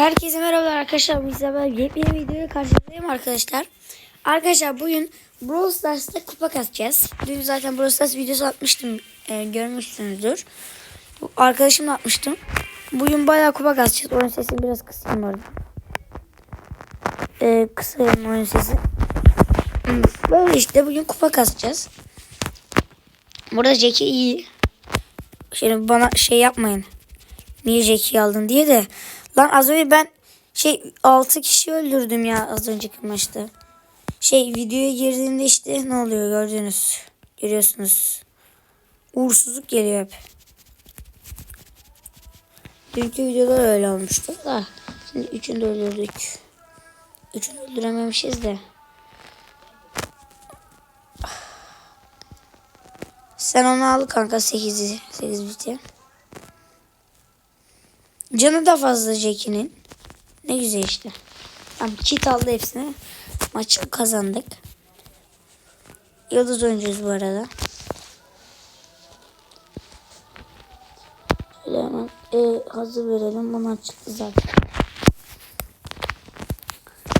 Herkese merhabalar arkadaşlar. Biz de böyle yepyeni videoya karşınızdayım arkadaşlar. Arkadaşlar bugün Brawl Stars'ta kupa kasacağız. Dün zaten Brawl Stars videosu atmıştım. E, görmüşsünüzdür. Arkadaşımla atmıştım. Bugün bayağı kupa kasacağız. Oyun sesini biraz kısayım orada. E, kısayım oyun sesi. Böyle işte bugün kupa kasacağız. Burada Jackie iyi. Şimdi bana şey yapmayın. Niye Jackie'yi aldın diye de. Lan az önce ben şey 6 kişi öldürdüm ya az önceki maçta. Şey videoya girdiğimde işte ne oluyor gördünüz. Görüyorsunuz. Uğursuzluk geliyor hep. Dünkü videoda öyle olmuştu da. Şimdi üçünü de öldürdük. Üçünü öldürememişiz de. Sen onu al kanka 8'i. 8 biti. Canı da fazla Jackie'nin. Ne güzel işte. Tamam kit aldı hepsini. Maçı kazandık. Yıldız oyuncuyuz bu arada. Şöyle hemen e, hazır verelim. Bunlar çıktı zaten.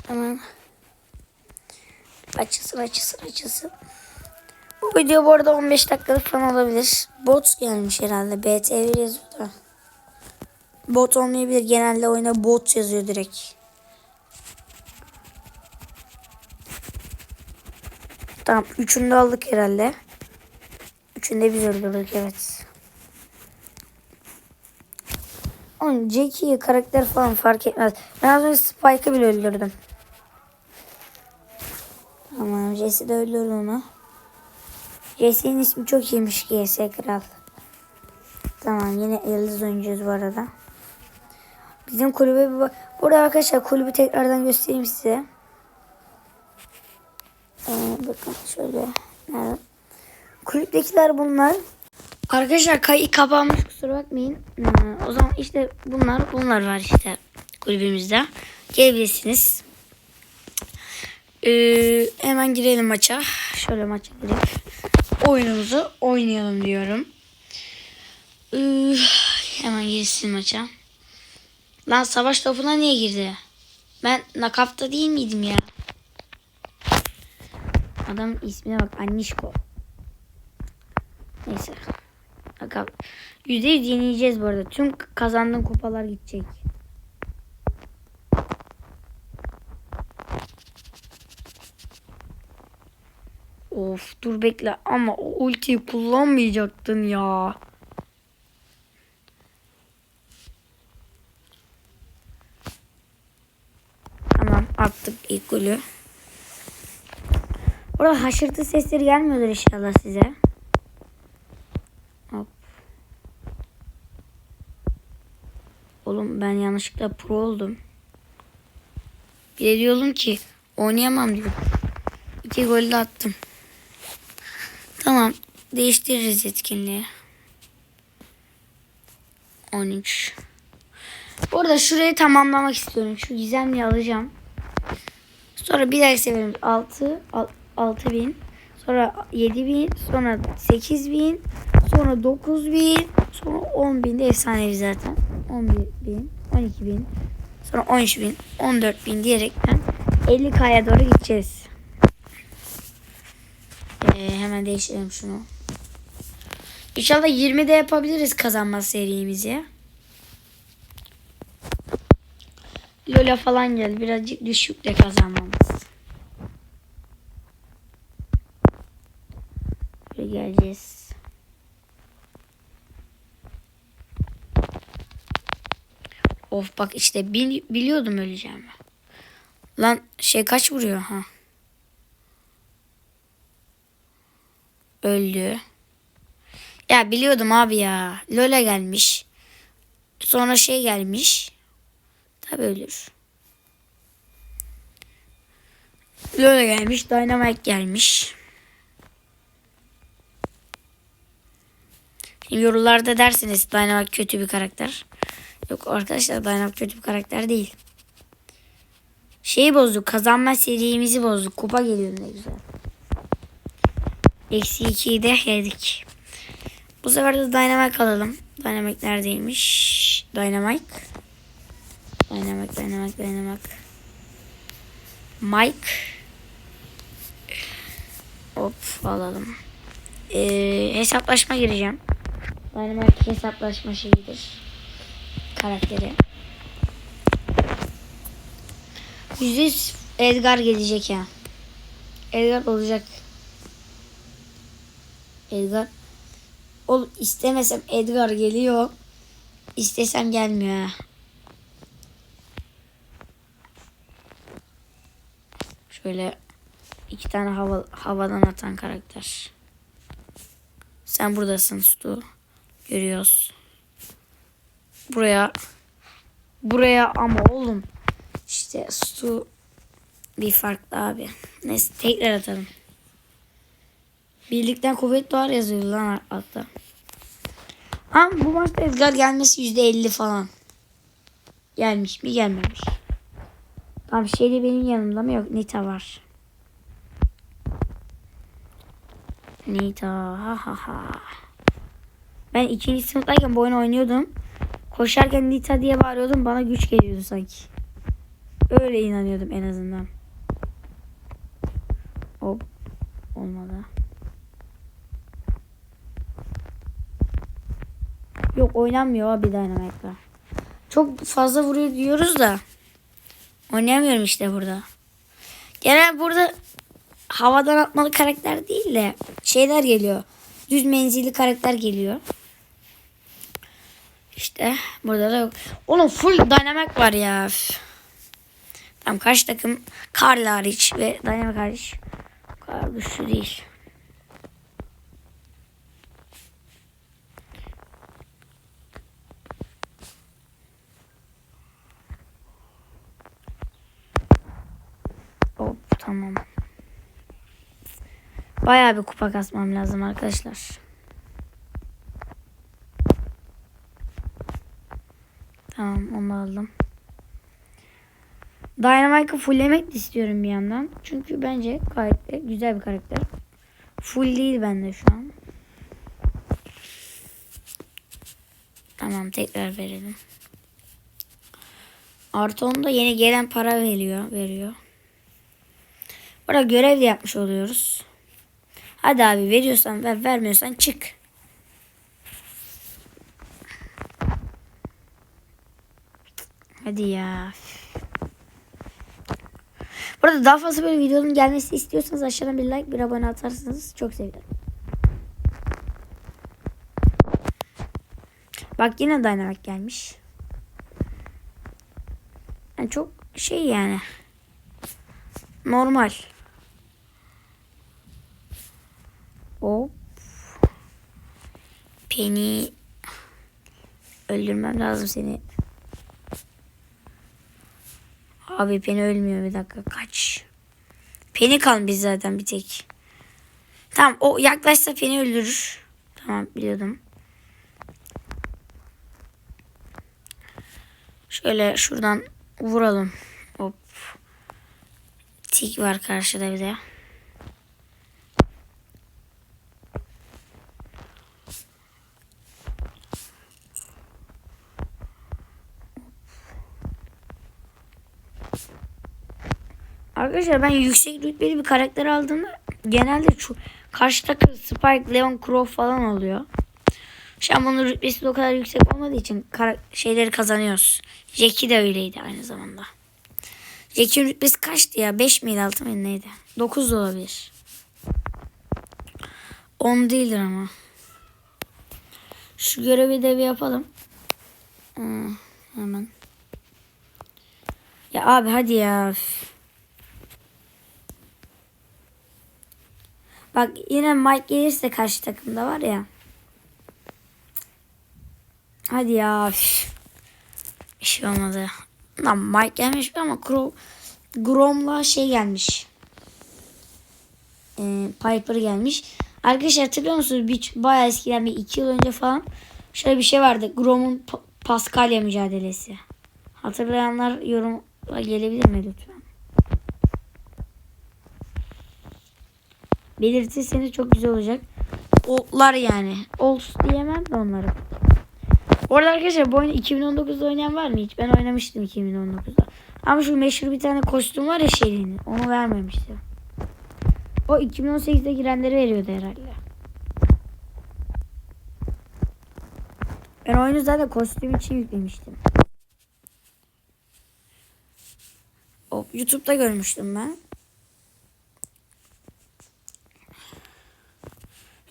Hemen açılsın açılsın açılsın. Bu video bu arada 15 dakikalık falan olabilir. Bot gelmiş herhalde. BT1 yazıyor da. Bot olmayabilir. Genelde oyuna bot yazıyor direkt. Tamam. Üçünü de aldık herhalde. Üçünü de biz öldürdük evet. Oğlum Jackie'yi karakter falan fark etmez. Ben az önce Spike'ı bile öldürdüm. Tamam Jesse de öldürdü onu. Jesse'nin ismi çok iyiymiş GS Kral. Tamam yine yıldız oyuncuyuz bu arada. Bizim kulübe bir bak. Burada arkadaşlar kulübü tekrardan göstereyim size. Ee, bakın şöyle. Nerede? Kulüptekiler bunlar. Arkadaşlar kayı kapanmış kusura bakmayın. Ee, o zaman işte bunlar bunlar var işte kulübümüzde. Gelebilirsiniz. Ee, hemen girelim maça. Şöyle maça girip oyunumuzu oynayalım diyorum. Ee, hemen girsin maça. Lan savaş topuna niye girdi? Ben nakafta değil miydim ya? Adam ismine bak Annişko. Neyse. Nakaf. %100 yenileceğiz bu arada. Tüm kazandığım kupalar gidecek. Of dur bekle ama o ultiyi kullanmayacaktın ya. Tamam golü. Orada haşırtı sesleri gelmiyordur inşallah size. Hop. Oğlum ben yanlışlıkla pro oldum. Bir de diyordum ki oynayamam diyor. İki gol de attım. Tamam. Değiştiririz etkinliği. 13. Bu arada şurayı tamamlamak istiyorum. Şu gizemliği alacağım. Sonra bir dahaki seferimiz 6 6 bin. Sonra 7 bin. Sonra 8 bin. Sonra 9 bin. Sonra 10 bin de efsanevi zaten. 11 bin. 12 bin. Sonra 13 bin. 14 bin diyerekten 50k'ya doğru gideceğiz. Ee, hemen değiştirelim şunu. İnşallah 20'de yapabiliriz kazanma serimizi. Lola falan gel. Birazcık düşük de kazanmamız. Böyle geleceğiz. Of bak işte bil, biliyordum öleceğimi. Lan şey kaç vuruyor ha? Öldü. Ya biliyordum abi ya. Lola gelmiş. Sonra şey gelmiş. Tabi ölür. Lola gelmiş. Dynamite gelmiş. Şimdi yorullarda dersiniz Dynamite kötü bir karakter. Yok arkadaşlar Dynamite kötü bir karakter değil. Şeyi bozduk. Kazanma serimizi bozduk. Kupa geliyor ne güzel. Eksi 2'yi de yedik. Bu sefer de Dynamite alalım. Dynamite neredeymiş? Dynamite. Dynamite, Dynamite, Dynamite. Mike. Hop alalım. Ee, hesaplaşma gireceğim. Dynamite hesaplaşma şeyidir. Karakteri. Yüzde yüz Edgar gelecek ya. Edgar olacak. Edgar. Ol istemesem Edgar geliyor. İstesem gelmiyor Şöyle iki tane hava, havadan atan karakter. Sen buradasın Stu. Görüyoruz. Buraya buraya ama oğlum işte Stu bir farklı abi. Neyse tekrar atalım. Birlikten kuvvet doğar yazıyor lan altta. Ama bu maçta Edgar gelmesi %50 falan. Gelmiş mi gelmemiş. Tamam şeyde benim yanımda mı yok Nita var. Nita ha ha ha. Ben ikinci sınıftayken bu oyunu oynuyordum. Koşarken Nita diye bağırıyordum bana güç geliyordu sanki. Öyle inanıyordum en azından. Hop. Olmadı. Yok oynanmıyor abi Dynamite'la. Çok fazla vuruyor diyoruz da. Oynayamıyorum işte burada. Genel burada havadan atmalı karakter değil de şeyler geliyor. Düz menzilli karakter geliyor. İşte burada da yok. Oğlum full dynamic var ya. Tam kaç takım Karl hariç ve dynamic hariç. Bu kadar güçlü değil. Hop tamam. Bayağı bir kupa kasmam lazım arkadaşlar. Tamam onu aldım. Dynamite'ı fulllemek de istiyorum bir yandan. Çünkü bence de güzel bir karakter. Full değil bende şu an. Tamam tekrar verelim. Artı onda yeni gelen para veriyor. veriyor. Burada görev de yapmış oluyoruz. Hadi abi veriyorsan ver vermiyorsan çık. Hadi ya. Burada daha fazla böyle videonun gelmesi istiyorsanız aşağıdan bir like bir abone atarsanız çok sevinirim. Bak yine Dynamic gelmiş. Yani çok şey yani. Normal. Hop. Penny. Öldürmem lazım seni. Abi Penny ölmüyor bir dakika kaç. Penny kalmış zaten bir tek. Tamam o yaklaşsa Penny öldürür. Tamam biliyordum. Şöyle şuradan vuralım. Hop. Tik var karşıda bir de. Arkadaşlar ben yüksek rütbeli bir karakter aldığımda genelde şu karşı takım Spike, Leon, Crow falan oluyor. Şu an bunun rütbesi de o kadar yüksek olmadığı için şeyleri kazanıyoruz. Jackie de öyleydi aynı zamanda. Jack'in rütbesi kaçtı ya? 5 miydi 6 mıydı neydi? 9 da olabilir. 10 değildir ama. Şu görevi de bir yapalım. Hmm, hemen. Ya abi hadi ya. Üf. Bak yine Mike gelirse karşı takımda var ya. Hadi ya. Üf. Bir şey olmadı. Lan Mike gelmiş ama Gro Grom'la şey gelmiş. Ee, Piper gelmiş. Arkadaşlar hatırlıyor musunuz? Bir, bayağı eskiden bir iki yıl önce falan şöyle bir şey vardı. Grom'un Pa- Paskalya mücadelesi. Hatırlayanlar yoruma gelebilir mi lütfen? Belirtirseniz çok güzel olacak. Ollar yani. Ols diyemem de onları. Orada arkadaşlar bu oyunu 2019'da oynayan var mı hiç? Ben oynamıştım 2019'da. Ama şu meşhur bir tane kostüm var ya Şeli'nin. Onu vermemişti. O 2018'de girenleri veriyordu herhalde. Ben oyunu zaten kostüm için yüklemiştim. O YouTube'da görmüştüm ben.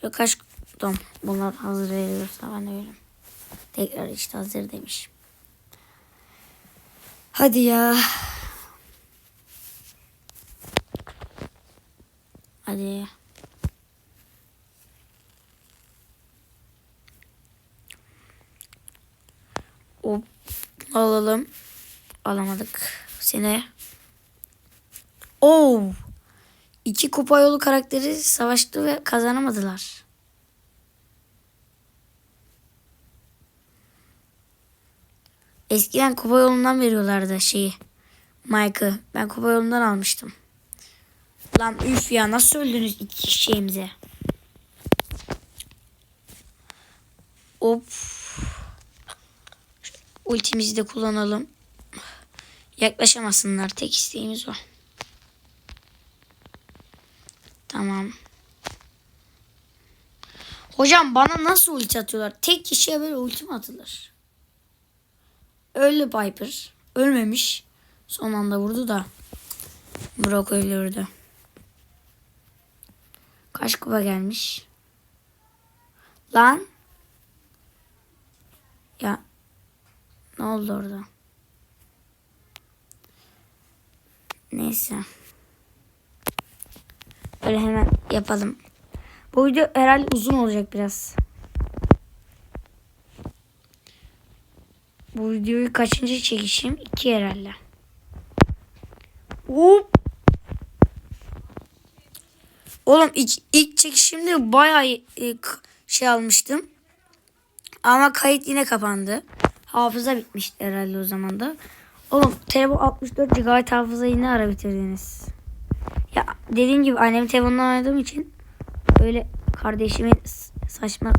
Şöyle kaç Tamam. Bunlar hazır veriyorsa ben de veririm. Tekrar işte hazır demiş. Hadi ya. Hadi. Hop. Alalım. Alamadık. Seni. Oo. İki kupa yolu karakteri savaştı ve kazanamadılar. Eskiden kupa yolundan veriyorlardı şeyi. Mike'ı. Ben kupa yolundan almıştım. Lan üf ya nasıl öldünüz iki şeyimize? Hop. Ultimizi de kullanalım. Yaklaşamasınlar. Tek isteğimiz o. Tamam. Hocam bana nasıl ulti atıyorlar? Tek kişiye böyle ulti mi atılır? Öldü Piper. Ölmemiş. Son anda vurdu da. Brock öldürdü. Kaç kupa gelmiş? Lan. Ya. Ne oldu orada? Neyse. Öyle hemen yapalım. Bu video herhalde uzun olacak biraz. Bu videoyu kaçıncı çekişim? İki herhalde. Hop. Oğlum ilk, ilk çekişimde bayağı e, şey almıştım. Ama kayıt yine kapandı. Hafıza bitmişti herhalde o zaman da. Oğlum telefon 64 GB hafızayı ne ara bitirdiniz? Ya dediğim gibi annem telefonla oynadığım için öyle kardeşimin saçma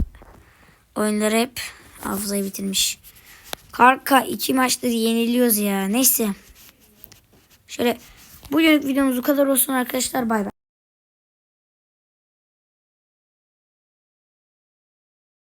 oyunları hep hafızayı bitirmiş. Karka iki maçtır yeniliyoruz ya. Neyse. Şöyle bugün videomuz bu kadar olsun arkadaşlar. Bay bay.